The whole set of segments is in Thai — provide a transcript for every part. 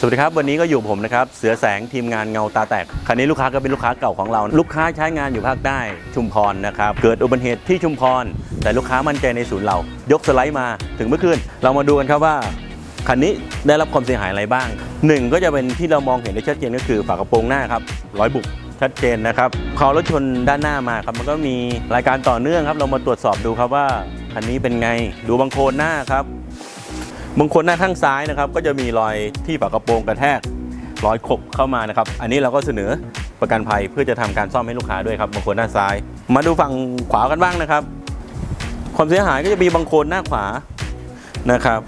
สวัสดีครับ วันนี้ก็อยู่ผมนะครับ เสือแสงทีมงานเงาตาแตก คันนี้ลูกค้าก็เป็นลูกค้าเก่าของเรา ลูกค้าใช้งานอยู่ภาคใต้ชุมพรนะครับ เกิดอุบัติเหตุที่ชุมพร แต่ลูกค้ามั่นใจในศูนย์เรา ยกสไลด์มาถึงเมื่อคืน เรามาดูกันครับว่า คันนี้ได้รับความเสียหายอะไรบ้างหนึ่งก็จะเป็นที่เรามองเห็นได้ชัดเจนก็คือฝากระโปรงหน้าครับร้อยบุกชัดเจนนะครับพอรถชนด้านหน้ามาครับมันก็มีรายการต่อเนื่องครับ เรามาตรวจสอบดูครับว่าคันนี้เป็นไง ดูบางโคนหน้าครับ บางคนหน้าข้างซ้ายนะครับก็จะมีรอยที่ฝากระโปรงกระแทกรอยขบเข้ามานะครับ อันนี้เราก็เสนอประกันภัยเพื่อจะทำการซ่อมให้ลูกค้าด้วยครับบางคนหน้าซ้าย มาดูฝั่งขวากันบ้างนะครับ ความเสียหายก็จะมีบางคนหน้าขวานะครับ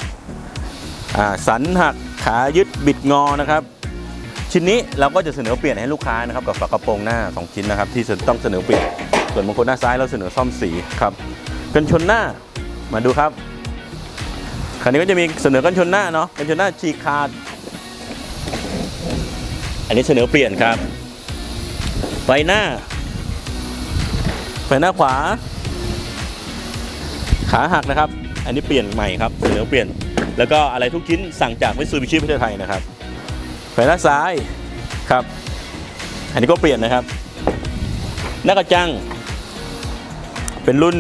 สันหักขายึดบิดงอนะครับชิ้นนี้เราก็จะเสนอเปลี่ยนให้ลูกค้านะครับกับฝากระโปรงหน้า 2 ชิ้นนะครับที่ต้องเสนอเปลี่ยนส่วนบางคนหน้าซ้ายเราเสนอซ่อมสีครับกันชนหน้ามาดูครับ คันนี้ก็จะมีเสนอกันชนหน้าเนาะกันชนหน้าฉีกขาด อันนี้เสนอเปลี่ยนครับ ไฟหน้า ไฟหน้าขวา ขาหักนะครับ อันนี้เปลี่ยนใหม่ครับ เสนอเปลี่ยน แล้วก็อะไรทุกชิ้นสั่งจากมิตซูบิชิประเทศไทยนะครับ ไฟหน้าซ้ายครับ อันนี้ก็เปลี่ยนนะครับ หน้ากระจัง เป็นรุ่น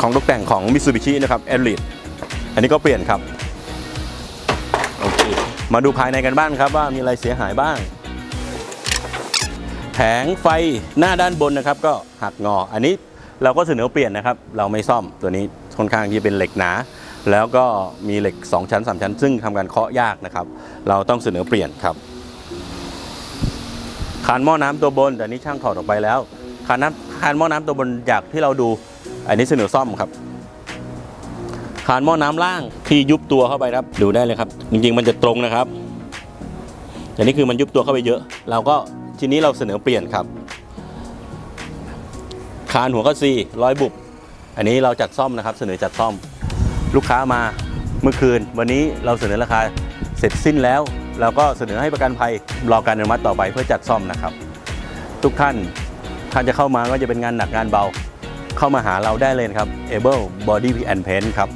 ของตกแต่งของมิตซูบิชินะครับแอลิท อันนี้ก็เปลี่ยนครับโอเคมาดูภายในกันบ้างครับว่ามีอะไรเสียหายบ้าง แผงไฟหน้าด้านบนนะครับ ก็หักงอ อันนี้เราก็เสนอเปลี่ยนนะครับ เราไม่ซ่อมตัวนี้ค่อนข้างที่เป็นเหล็กหนา แล้วก็มีเหล็ก 2 ชั้น 3 ชั้น ซึ่งทำการเคาะยากนะครับ เราต้องเสนอเปลี่ยนครับคานหม้อน้ำตัวบนแต่นี้ช่างถอดออกไปแล้วคานน้ำคานหม้อน้ำตัวบนจากที่เราดู อันนี้เสนอซ่อมครับ คานหม้อน้ำล่างที่ยุบตัวเข้าไปครับดูได้เลยครับ จริงๆ มันจะตรงนะครับแต่นี่คือมันยุบตัวเข้าไปเยอะ เราก็ทีนี้เราเสนอเปลี่ยนครับ คานหัวก็ซีร้อยบุบอันนี้เราจัดซ่อมนะครับ เสนอจัดซ่อม ลูกค้ามาเมื่อคืน วันนี้เราเสนอราคาเสร็จสิ้นแล้ว เราก็เสนอให้ประกันภัยรอการอนุมัติต่อไปเพื่อจัดซ่อมนะครับ ทุกท่านท่านจะเข้ามาก็จะเป็นงานหนักงานเบา เข้ามาหาเราได้เลยครับ Able Body and Paint ครับ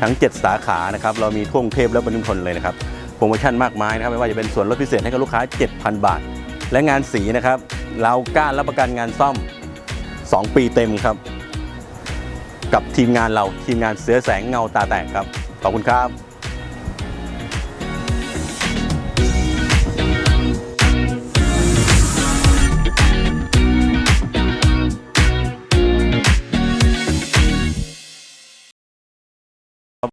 ทั้ง 7 สาขานะครับเรามีทั่วกรุงเทพและปริมณฑลเลยนะครับโปรโมชั่นมากมายนะครับไม่ว่าจะเป็นส่วนลดพิเศษให้กับลูกค้า 7,000 บาท และงานสีนะครับ เรากล้ารับประกันงานซ่อม 2 ปีเต็มครับ กับทีมงานเราทีมงานเสือแสงเงาตาแตกครับขอบคุณครับ